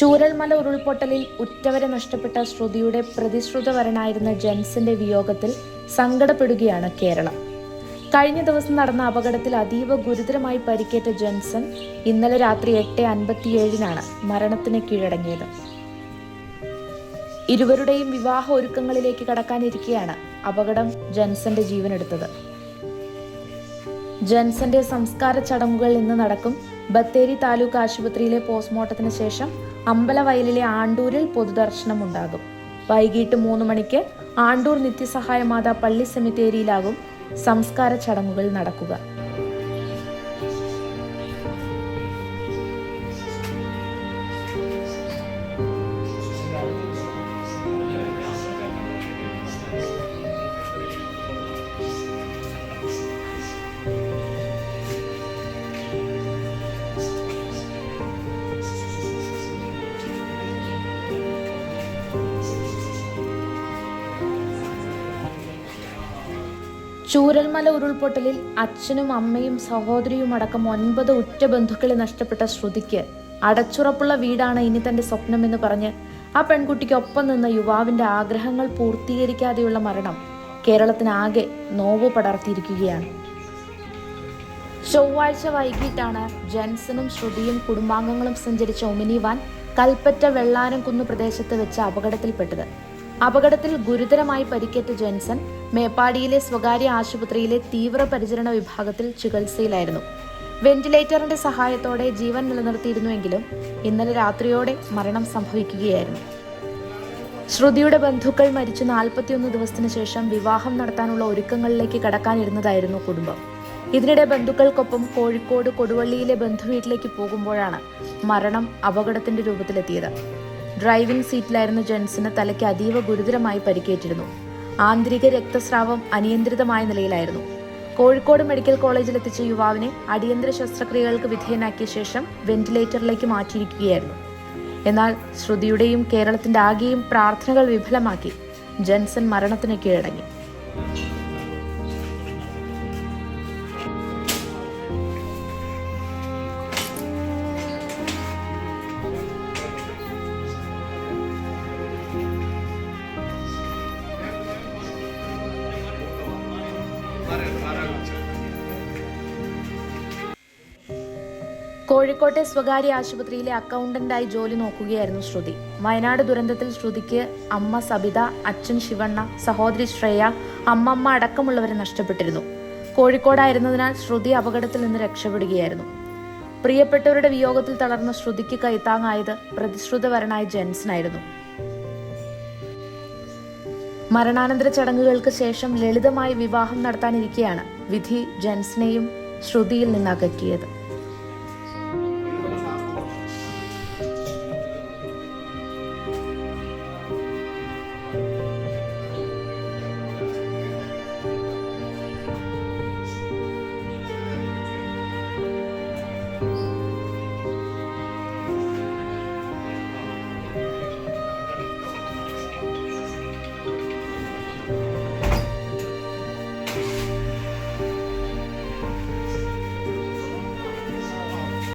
ചൂരൽമല ഉരുൾപൊട്ടലിൽ ഉറ്റവരെ നഷ്ടപ്പെട്ട ശ്രുതിയുടെ പ്രതിശ്രുതവരനായിരുന്ന ജെൻസിന്റെ വിയോഗത്തിൽ സങ്കടപ്പെടുകയാണ് കേരളം. കഴിഞ്ഞ ദിവസം നടന്ന അപകടത്തിൽ അതീവ ഗുരുതരമായി പരിക്കേറ്റ ജെൻസൺ ഇന്നലെ രാത്രി എട്ട് അൻപത്തിയേഴിനാണ് മരണത്തിന് കീഴടങ്ങിയത്. ഇരുവരുടെയും വിവാഹ ഒരുക്കങ്ങളിലേക്ക് കടക്കാനിരിക്കെയാണ് അപകടം ജെൻസന്റെ ജീവനെടുത്തത്. ജെൻസന്റെ സംസ്കാര ചടങ്ങുകൾ ഇന്ന് നടക്കും ബത്തേരി താലൂക്ക് ആശുപത്രിയിലെ പോസ്റ്റ്മോർട്ടത്തിന് ശേഷം അമ്പലവയലിലെ ആണ്ടൂരിൽ പൊതുദർശനം ഉണ്ടാകും വൈകിട്ട് മൂന്ന് മണിക്ക് ആണ്ടൂർ നിത്യസഹായ മാതാ പള്ളി സെമിത്തേരിയിലാകും സംസ്കാര ചടങ്ങുകൾ നടക്കുക. ചൂരൽമല ഉരുൾപൊട്ടലിൽ അച്ഛനും അമ്മയും സഹോദരിയും അടക്കം ഒൻപത് ഉറ്റ ബന്ധുക്കളെ നഷ്ടപ്പെട്ട ശ്രുതിക്ക് അടച്ചുറപ്പുള്ള വീടാണ് ഇനി തന്റെ സ്വപ്നമെന്ന് പറഞ്ഞ് ആ പെൺകുട്ടിക്ക് ഒപ്പം നിന്ന യുവാവിന്റെ ആഗ്രഹങ്ങൾ പൂർത്തീകരിക്കാതെയുള്ള മരണം കേരളത്തിനാകെ നോവ് പടർത്തിയിരിക്കുകയാണ്. ചൊവ്വാഴ്ച വൈകിട്ടാണ് ജെൻസനും ശ്രുതിയും കുടുംബാംഗങ്ങളും സഞ്ചരിച്ച ഒമിനി വാൻ കൽപ്പറ്റ വെള്ളാനംകുന്ന് പ്രദേശത്ത് വെച്ച് അപകടത്തിൽപ്പെട്ടത്. അപകടത്തിൽ ഗുരുതരമായി പരിക്കേറ്റ ജെൻസൺ മേപ്പാടിയിലെ സ്വകാര്യ ആശുപത്രിയിലെ തീവ്രപരിചരണ വിഭാഗത്തിൽ ചികിത്സയിലായിരുന്നു. വെന്റിലേറ്ററിന്റെ സഹായത്തോടെ ജീവൻ നിലനിർത്തിയിരുന്നുവെങ്കിലും ഇന്നലെ രാത്രിയോടെ മരണം സംഭവിക്കുകയായിരുന്നു. ശ്രുതിയുടെ ബന്ധുക്കൾ മരിച്ചു നാൽപ്പത്തിയൊന്ന് ദിവസത്തിന് ശേഷം വിവാഹം നടത്താനുള്ള ഒരുക്കങ്ങളിലേക്ക് കടക്കാനിരുന്നതായിരുന്നു കുടുംബം. ഇതിനിടെ ബന്ധുക്കൾക്കൊപ്പം കോഴിക്കോട് കൊടുവള്ളിയിലെ ബന്ധുവീട്ടിലേക്ക് പോകുമ്പോഴാണ് മരണം അപകടത്തിന്റെ രൂപത്തിലെത്തിയത്. ഡ്രൈവിംഗ് സീറ്റിലായിരുന്ന ജെൻസിന് തലയ്ക്ക് അതീവ ഗുരുതരമായി പരിക്കേറ്റിരുന്നു. ആന്തരിക രക്തസ്രാവം അനിയന്ത്രിതമായ നിലയിലായിരുന്നു. കോഴിക്കോട് മെഡിക്കൽ കോളേജിൽ എത്തിച്ച യുവാവിനെ അടിയന്തര ശസ്ത്രക്രിയകൾക്ക് വിധേയനാക്കിയ ശേഷം വെന്റിലേറ്ററിലേക്ക് മാറ്റിയിരിക്കുകയായിരുന്നു. എന്നാൽ ശ്രുതിയുടെയും കേരളത്തിന്റെ ആകെയും പ്രാർത്ഥനകൾ വിഫലമാക്കി ജെൻസൺ മരണത്തിന് കീഴടങ്ങി. കോഴിക്കോട്ടെ സ്വകാര്യ ആശുപത്രിയിലെ അക്കൗണ്ടന്റായി ജോലി നോക്കുകയായിരുന്നു ശ്രുതി. വയനാട് ദുരന്തത്തിൽ ശ്രുതിക്ക് അമ്മ സബിത അച്ഛൻ ശിവണ്ണ സഹോദരി ശ്രേയ അമ്മമ്മ അടക്കമുള്ളവരെ നഷ്ടപ്പെട്ടിരുന്നു. കോഴിക്കോടായിരുന്നതിനാൽ ശ്രുതി അപകടത്തിൽ നിന്ന് രക്ഷപ്പെടുകയായിരുന്നു. പ്രിയപ്പെട്ടവരുടെ വിയോഗത്തിൽ തളർന്ന ശ്രുതിക്ക് കൈത്താങ്ങായത് പ്രതിശ്രുതവരനായ ജെൻസനായിരുന്നു. മരണാനന്തര ചടങ്ങുകൾക്ക് ശേഷം ലളിതമായി വിവാഹം നടത്താനിരിക്കെയാണ് വിധി ജെൻസിനെയും ശ്രുതിയിൽ നിന്ന് അകറ്റിയത്